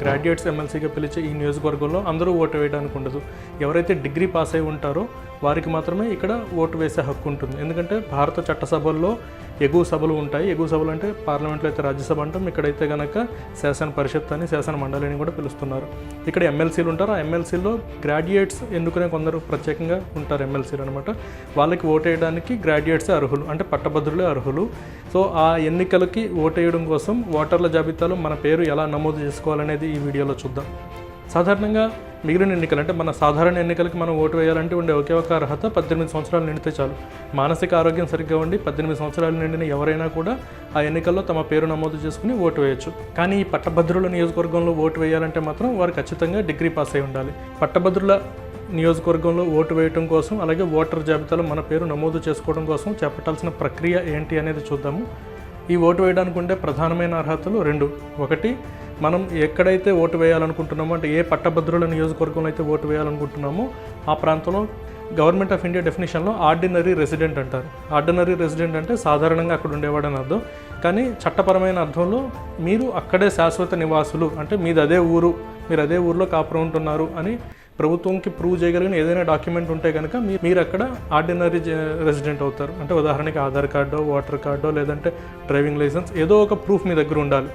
Graduates ఎమ్మెల్సీగా పిలిచే ఈ నియోజకవర్గంలో అందరూ ఓటు వేయడానికి ఉండదు. ఎవరైతే డిగ్రీ పాస్ అయి ఉంటారో వారికి మాత్రమే ఇక్కడ ఓటు వేసే హక్కు ఉంటుంది. ఎందుకంటే భారత చట్టసభల్లో ఎగువ సభలు ఉంటాయి. ఎగువ సభలు అంటే పార్లమెంట్లో అయితే రాజ్యసభ అంటాం. ఇక్కడైతే కనుక శాసన పరిషత్ అని శాసన మండలి అని కూడా పిలుస్తున్నారు. ఇక్కడ ఎమ్మెల్సీలు ఉంటారు. ఆ ఎమ్మెల్సీలో గ్రాడ్యుయేట్స్ ఎన్నుకునే కొందరు ప్రత్యేకంగా ఉంటారు ఎమ్మెల్సీలు అనమాట వాళ్ళకి ఓటేయడానికి వేయడానికి గ్రాడ్యుయేట్సే అర్హులు అంటే పట్టభద్రులే అర్హులు. సో ఆ ఎన్నికలకి ఓటేయడం కోసం ఓటర్ల జాబితాలో మన పేరు ఎలా నమోదు చేసుకోవాలనేది ఈ వీడియోలో చూద్దాం. సాధారణంగా మిగిలిన ఎన్నికలు అంటే మన సాధారణ ఎన్నికలకి మనం ఓటు వేయాలంటే ఉండే ఒకే ఒక అర్హత పద్దెనిమిది సంవత్సరాలు నిండితే చాలు. మానసిక ఆరోగ్యం సరిగ్గా ఉండి పద్దెనిమిది సంవత్సరాలు నిండిన ఎవరైనా కూడా ఆ ఎన్నికల్లో తమ పేరు నమోదు చేసుకుని ఓటు వేయొచ్చు. కానీ ఈ పట్టభద్రుల నియోజకవర్గంలో ఓటు వేయాలంటే మాత్రం వారు ఖచ్చితంగా డిగ్రీ పాస్ అయి ఉండాలి. పట్టభద్రుల నియోజకవర్గంలో ఓటు వేయటం కోసం అలాగే ఓటర్ జాబితాలో మన పేరు నమోదు చేసుకోవడం కోసం చేపట్టాల్సిన ప్రక్రియ ఏంటి అనేది చూద్దాము. ఈ ఓటు వేయడానికి ఉండే ప్రధానమైన అర్హతలు రెండు. ఒకటి మనం ఎక్కడైతే ఓటు వేయాలనుకుంటున్నామో అంటే ఏ పట్టభద్రుల నియోజకవర్గంలో అయితే ఓటు వేయాలనుకుంటున్నామో ఆ ప్రాంతంలో గవర్నమెంట్ ఆఫ్ ఇండియా డెఫినేషన్లో ఆర్డినరీ రెసిడెంట్ అంటారు. ఆర్డినరీ రెసిడెంట్ అంటే సాధారణంగా అక్కడ ఉండేవాడని అర్థం. కానీ చట్టపరమైన అర్థంలో మీరు అక్కడే శాశ్వత నివాసులు అంటే మీది అదే ఊరు మీరు అదే ఊర్లో కాపురం ఉంటున్నారు అని ప్రభుత్వంకి ప్రూవ్ చేయగలిగిన ఏదైనా డాక్యుమెంట్ ఉంటే కనుక మీ- మీరు అక్కడ ఆర్డినరీ రెసిడెంట్ అవుతారు. అంటే ఉదాహరణకి ఆధార్ కార్డో ఓటర్ కార్డో లేదంటే డ్రైవింగ్ లైసెన్స్ ఏదో ఒక ప్రూఫ్ మీ దగ్గర ఉండాలి.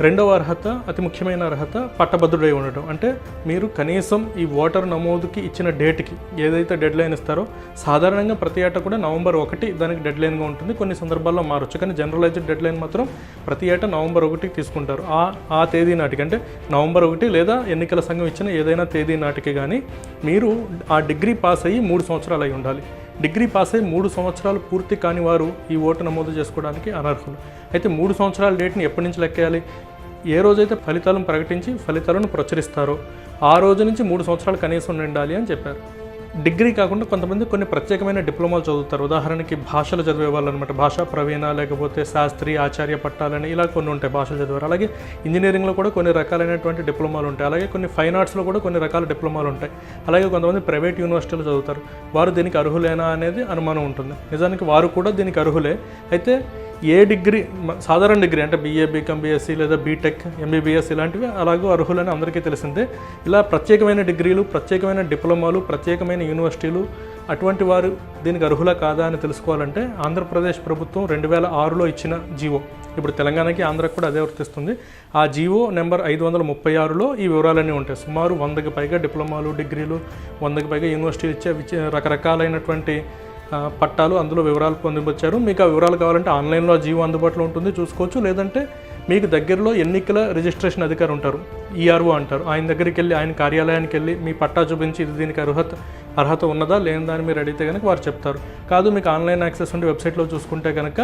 రెండవ అర్హత అతి ముఖ్యమైన అర్హత పట్టభద్రుడై ఉండటం. అంటే మీరు కనీసం ఈ ఓటర్ నమోదుకి ఇచ్చిన డేట్కి ఏదైతే డెడ్ లైన్ ఇస్తారో సాధారణంగా ప్రతి ఏటా కూడా నవంబర్ ఒకటి దానికి డెడ్ లైన్గా ఉంటుంది. కొన్ని సందర్భాల్లో మారచ్చు. కానీ జనరలైజ్డ్ డెడ్ లైన్ మాత్రం ప్రతి ఏటా నవంబర్ ఒకటికి తీసుకుంటారు. ఆ ఆ తేదీ నాటికి. అంటే నవంబర్ ఒకటి లేదా ఎన్నికల సంఘం ఇచ్చిన ఏదైనా తేదీ నాటికి కానీ మీరు ఆ డిగ్రీ పాస్ అయ్యి మూడు సంవత్సరాలు అయి ఉండాలి. డిగ్రీ పాస్ అయ్యి మూడు సంవత్సరాలు పూర్తి కాని వారు ఈ ఓటు నమోదు చేసుకోవడానికి అనర్హులు. అయితే మూడు సంవత్సరాల డేట్ని ఎప్పటి నుంచి లెక్కేయాలి? ఏ రోజైతే ఫలితాలను ప్రకటించి ఫలితాలను ప్రచురిస్తారో ఆ రోజు నుంచి మూడు సంవత్సరాలు కనీసం నిండాలి అని చెప్పారు. డిగ్రీ కాకుండా కొంతమంది కొన్ని ప్రత్యేకమైన డిప్లొమాలు చదువుతారు. ఉదాహరణకి భాషలు చదివే వాళ్ళు అనమాట భాషా ప్రవీణ లేకపోతే శాస్త్రి ఆచార్య పట్టాలని ఇలా కొన్ని ఉంటాయి భాషలు చదివారు. అలాగే ఇంజనీరింగ్లో కూడా కొన్ని రకాలైనటువంటి డిప్లొమాలు ఉంటాయి. అలాగే కొన్ని ఫైన్ ఆర్ట్స్లో కూడా కొన్ని రకాల డిప్లొమాలు ఉంటాయి. అలాగే కొంతమంది ప్రైవేట్ యూనివర్సిటీలు చదువుతారు. వారు దీనికి అర్హులేనా అనేది అనుమానం ఉంటుంది. నిజానికి వారు కూడా దీనికి అర్హులే. అయితే ఏ డిగ్రీ సాధారణ డిగ్రీ అంటే బీఏ బీకామ్ బీఎస్సీ లేదా బీటెక్ ఎంబీబీఎస్ ఇలాంటివి అలాగూ అర్హులని అందరికీ తెలిసిందే. ఇలా ప్రత్యేకమైన డిగ్రీలు ప్రత్యేకమైన డిప్లొమాలు ప్రత్యేకమైన యూనివర్సిటీలు అటువంటి వారు దీనికి అర్హులా కాదా అని తెలుసుకోవాలంటే ఆంధ్రప్రదేశ్ ప్రభుత్వం రెండు వేల ఆరులో ఇచ్చిన జీవో ఇప్పుడు తెలంగాణకి ఆంధ్రకు కూడా అదే వర్తిస్తుంది. ఆ జీవో నెంబర్ ఐదు వందల ముప్పై ఆరులో ఈ వివరాలన్నీ ఉంటాయి. సుమారు వందకి పైగా డిప్లొమాలు డిగ్రీలు వందకి పైగా యూనివర్సిటీలు ఇచ్చే రకరకాలైనటువంటి పట్టాలు అందులో వివరాలు పొందిపచ్చారు. మీకు ఆ వివరాలు కావాలంటే ఆన్లైన్లో జీవో అందుబాటులో ఉంటుంది చూసుకోవచ్చు. లేదంటే మీకు దగ్గరలో ఎన్నికల రిజిస్ట్రేషన్ అధికారి ఉంటారు ఈఆర్ఓ అంటారు. ఆయన దగ్గరికి వెళ్ళి ఆయన కార్యాలయానికి వెళ్ళి మీ పట్టా చూపించి ఇది దీనికి అర్హత అర్హత ఉన్నదా లేనిదా అని మీరు అడిగితే కనుక వారు చెప్తారు. కాదు మీకు ఆన్లైన్ యాక్సెస్ ఉండి వెబ్సైట్లో చూసుకుంటే కనుక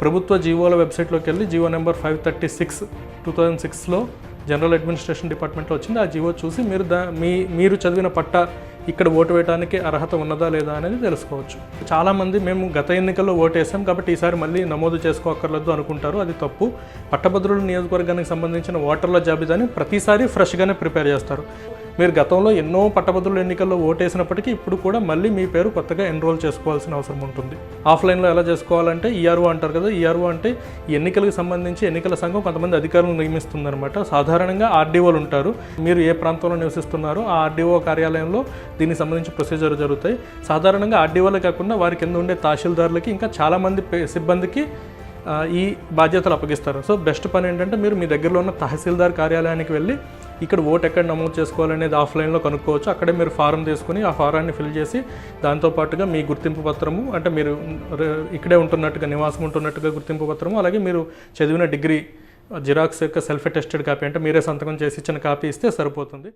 ప్రభుత్వ జీవోల వెబ్సైట్లోకి వెళ్ళి GO number five thirty six two thousand సిక్స్లో జనరల్ అడ్మినిస్ట్రేషన్ డిపార్ట్మెంట్లో వచ్చింది. ఆ జీవో చూసి మీరు దా మీ మీరు చదివిన పట్టా ఇక్కడ ఓటు వేయడానికి అర్హత ఉన్నదా లేదా అనేది తెలుసుకోవచ్చు. చాలామంది మేము గత ఎన్నికల్లో ఓటు వేసాం కాబట్టి ఈసారి మళ్ళీ నమోదు చేసుకోక్కర్లేదు అనుకుంటారు. అది తప్పు. పట్టభద్రుల నియోజకవర్గానికి సంబంధించిన ఓటర్ల జాబితాని ప్రతిసారి ఫ్రెష్గానే ప్రిపేర్ చేస్తారు. మీరు గతంలో ఎన్నో పట్టభద్రుల ఎన్నికల్లో ఓటేసినప్పటికీ ఇప్పుడు కూడా మళ్ళీ మీ పేరు కొత్తగా ఎన్రోల్ చేసుకోవాల్సిన అవసరం ఉంటుంది. ఆఫ్లైన్లో ఎలా చేసుకోవాలంటే ఈఆర్ఓ అంటారు కదా ఈఆర్ఓ అంటే ఈ ఎన్నికలకు సంబంధించి ఎన్నికల సంఘం కొంతమంది అధికారులను నియమిస్తుందనమాట సాధారణంగా ఆర్డీఓలు ఉంటారు. మీరు ఏ ప్రాంతంలో నివసిస్తున్నారో ఆ ఆర్డీఓ కార్యాలయంలో దీనికి సంబంధించి ప్రొసీజర్ జరుగుతాయి. సాధారణంగా ఆర్డీఓలే కాకుండా వారి కింద ఉండే తహసీల్దారులకి ఇంకా చాలామంది పే- సిబ్బందికి ఈ బాధ్యతలు అప్పగిస్తారు. సో బెస్ట్ పని ఏంటంటే మీరు మీ దగ్గరలో ఉన్న తహసీల్దార్ కార్యాలయానికి వెళ్ళి ఇక్కడ ఓట్ ఎక్కడ నమోదు చేసుకోవాలనేది ఆఫ్లైన్లో కనుక్కోవచ్చు. అక్కడే మీరు ఫారం తీసుకుని ఆ ఫారాన్ని ఫిల్ చేసి దాంతోపాటుగా మీ గుర్తింపు పత్రము అంటే మీరు ఇక్కడే ఉంటున్నట్టుగా నివాసం ఉంటున్నట్టుగా గుర్తింపు పత్రము అలాగే మీరు చదివిన డిగ్రీ జిరాక్స్ యొక్క సెల్ఫ్ అటెస్టెడ్ కాపీ అంటే మీరే సంతకం చేసి ఇచ్చిన కాపీ ఇస్తే సరిపోతుంది.